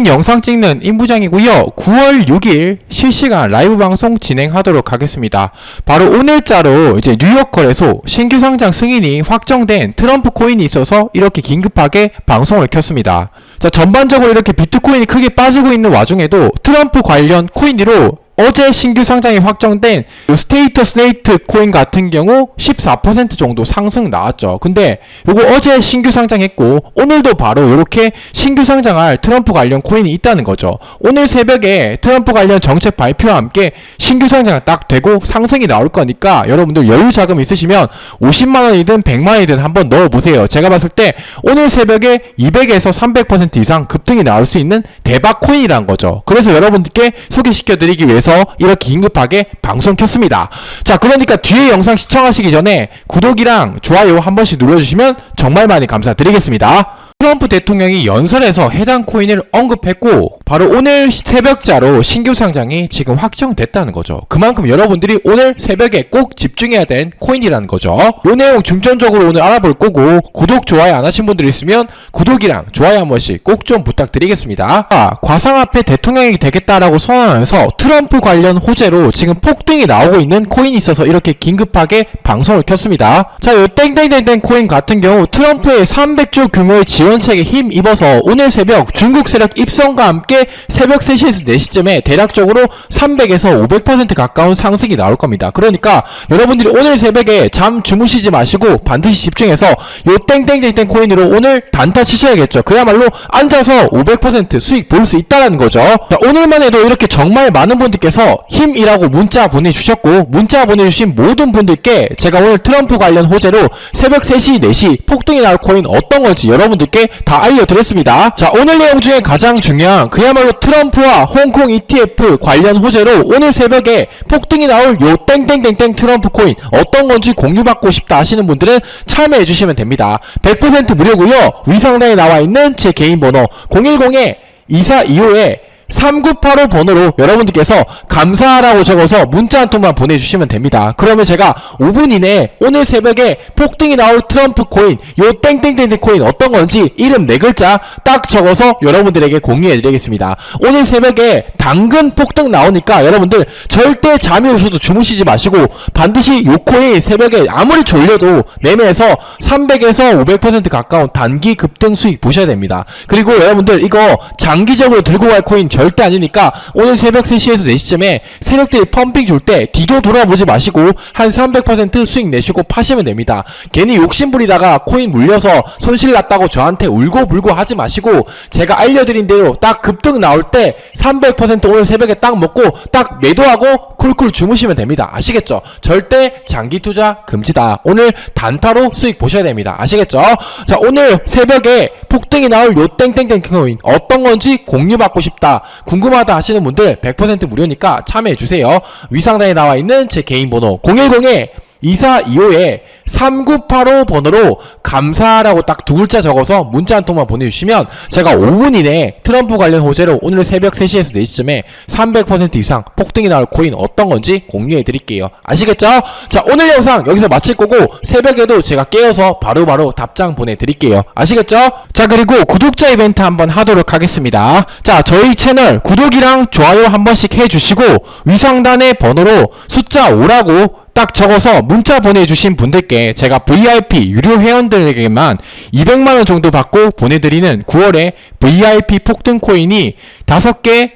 비트코인 영상 찍는 임부장이고요. 9월 6일 실시간 라이브 방송 진행하도록 하겠습니다. 바로 오늘자로 이제 뉴욕 거래소 신규 상장 승인이 확정된 트럼프 코인이 있어서 이렇게 긴급하게 방송을 켰습니다. 자, 전반적으로 이렇게 비트코인이 크게 빠지고 있는 와중에도 트럼프 관련 코인으로 어제 신규 상장이 확정된 요 스테이터 스네이트 코인 같은 경우 14% 정도 상승 나왔죠. 근데 요거 어제 신규 상장했고 오늘도 바로 이렇게 신규 상장할 트럼프 관련 코인이 있다는 거죠. 오늘 새벽에 트럼프 관련 정책 발표와 함께 신규 상장 딱 되고 상승이 나올 거니까 여러분들 여유 자금 있으시면 50만 원이든 100만 원이든 한번 넣어 보세요. 제가 봤을 때 오늘 새벽에 200에서 300% 이상 급등이 나올 수 있는 대박 코인이란 거죠. 그래서 여러분들께 소개시켜 드리기 위해서 이렇게 긴급하게 방송 켰습니다. 자, 그러니까 뒤에 영상 시청하시기 전에 구독이랑 좋아요 한 번씩 눌러주시면 정말 많이 감사드리겠습니다. 트럼프 대통령이 연설에서 해당 코인을 언급했고 바로 오늘 새벽자로 신규 상장이 지금 확정됐다는 거죠. 그만큼 여러분들이 오늘 새벽에 꼭 집중해야 된 코인이라는 거죠. 이 내용 중점적으로 오늘 알아볼 거고 구독 좋아요 안 하신 분들 있으면 구독이랑 좋아요 한 번씩 꼭 좀 부탁드리겠습니다. 아, 과상화폐 대통령이 되겠다라고 선언하면서 트럼프 관련 호재로 지금 폭등이 나오고 있는 코인이 있어서 이렇게 긴급하게 방송을 켰습니다. 자, 요 땡땡땡땡 코인 같은 경우 트럼프의 300조 규모의 지원 책에 힘 입어서 오늘 새벽 중국 세력 입성과 함께 새벽 3시에서 4시쯤에 대략적으로 300에서 500% 가까운 상승이 나올 겁니다. 그러니까 여러분들이 오늘 새벽에 잠 주무시지 마시고 반드시 집중해서 요 땡땡땡땡 코인으로 오늘 단타 치셔야겠죠. 그야말로 앉아서 500% 수익 볼 수 있다는 거죠. 자, 오늘만 해도 이렇게 정말 많은 분들께서 힘이라고 문자 보내주셨고 문자 보내주신 모든 분들께 제가 오늘 트럼프 관련 호재로 새벽 3시, 4시 폭등이 나올 코인 어떤 건지 여러분들께 다 알려드렸습니다. 자, 오늘 내용 중에 가장 중요한 그야말로 트럼프와 홍콩 ETF 관련 호재로 오늘 새벽에 폭등이 나올 요 땡땡땡땡 트럼프 코인 어떤 건지 공유받고 싶다 하시는 분들은 참여해 주시면 됩니다. 100% 무료고요. 위상단에 나와 있는 제 개인 번호 010에 2425에 3985 번호로 여러분들께서 감사라고 적어서 문자 한 통만 보내주시면 됩니다. 그러면 제가 5분 이내에 오늘 새벽에 폭등이 나올 트럼프 코인, 요 땡땡땡땡 코인 어떤 건지 이름 네 글자 딱 적어서 여러분들에게 공유해드리겠습니다. 오늘 새벽에 당근 폭등 나오니까 여러분들 절대 잠이 오셔도 주무시지 마시고 반드시 요 코인 새벽에 아무리 졸려도 매매해서 300에서 500% 가까운 단기 급등 수익 보셔야 됩니다. 그리고 여러분들 이거 장기적으로 들고 갈 코인 절대 아니니까 오늘 새벽 3시에서 4시쯤에 세력들이 펌핑 줄 때 뒤도 돌아보지 마시고 한 300% 수익 내시고 파시면 됩니다. 괜히 욕심부리다가 코인 물려서 손실 났다고 저한테 울고불고 하지 마시고 제가 알려드린 대로 딱 급등 나올 때 300% 오늘 새벽에 딱 먹고 딱 매도하고 쿨쿨 주무시면 됩니다. 아시겠죠? 절대 장기 투자 금지다. 오늘 단타로 수익 보셔야 됩니다. 아시겠죠? 자 오늘 새벽에 폭등이 나올 요 땡땡땡 코인 어떤 건지 공유받고 싶다. 궁금하다 하시는 분들 100% 무료니까 참여해 주세요. 위상단에 나와 있는 제 개인 번호 010에 2425에 3985 번호로 감사라고 딱 두 글자 적어서 문자 한 통만 보내주시면 제가 5분 이내에 트럼프 관련 호재로 오늘 새벽 3시에서 4시쯤에 300% 이상 폭등이 나올 코인 어떤 건지 공유해 드릴게요. 아시겠죠? 자, 오늘 영상 여기서 마칠 거고 새벽에도 제가 깨어서 바로바로 답장 보내드릴게요. 아시겠죠? 자, 그리고 구독자 이벤트 한번 하도록 하겠습니다. 자, 저희 채널 구독이랑 좋아요 한 번씩 해주시고 위상단의 번호로 숫자 5라고 딱 적어서 문자 보내주신 분들께 제가 VIP 유료 회원들에게만 200만 원 정도 받고 보내드리는 9월에 VIP 폭등 코인이 5개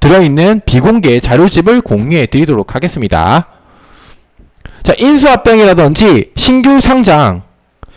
들어있는 비공개 자료집을 공유해 드리도록 하겠습니다. 자, 인수합병이라든지 신규 상장,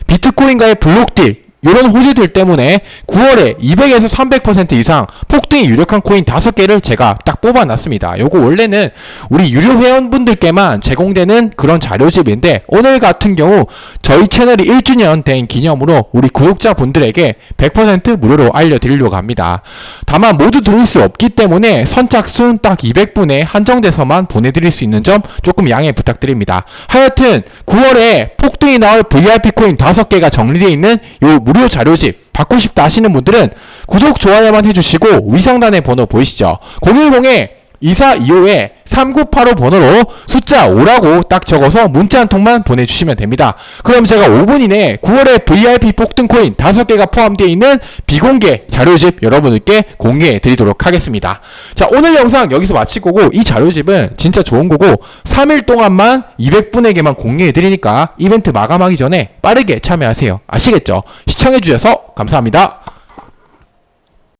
비트코인과의 블록딜, 이런 호재들 때문에 9월에 200에서 300% 이상 폭 등이 유력한 코인 5개를 제가 딱 뽑아놨습니다. 요거 원래는 우리 유료 회원분들께만 제공되는 그런 자료집인데 오늘 같은 경우 저희 채널이 1주년 된 기념으로 우리 구독자분들에게 100% 무료로 알려드리려고 합니다. 다만 모두 들을 수 없기 때문에 선착순 딱 200분에 한정돼서만 보내드릴 수 있는 점 조금 양해 부탁드립니다. 하여튼 9월에 폭등이 나올 VIP 코인 5개가 정리되어 있는 요 무료 자료집 받고 싶다 하시는 분들은 구독, 좋아요만 해주시고 위상단의 번호 보이시죠? 010에 24 이후에 3985 번호로 숫자 5라고 딱 적어서 문자 한 통만 보내주시면 됩니다. 그럼 제가 5분 이내에 9월에 VIP 폭등 코인 5개가 포함되어 있는 비공개 자료집 여러분들께 공개해 드리도록 하겠습니다. 자, 오늘 영상 여기서 마칠 거고 이 자료집은 진짜 좋은 거고 3일 동안만 200분에게만 공개해 드리니까 이벤트 마감하기 전에 빠르게 참여하세요. 아시겠죠? 시청해 주셔서 감사합니다.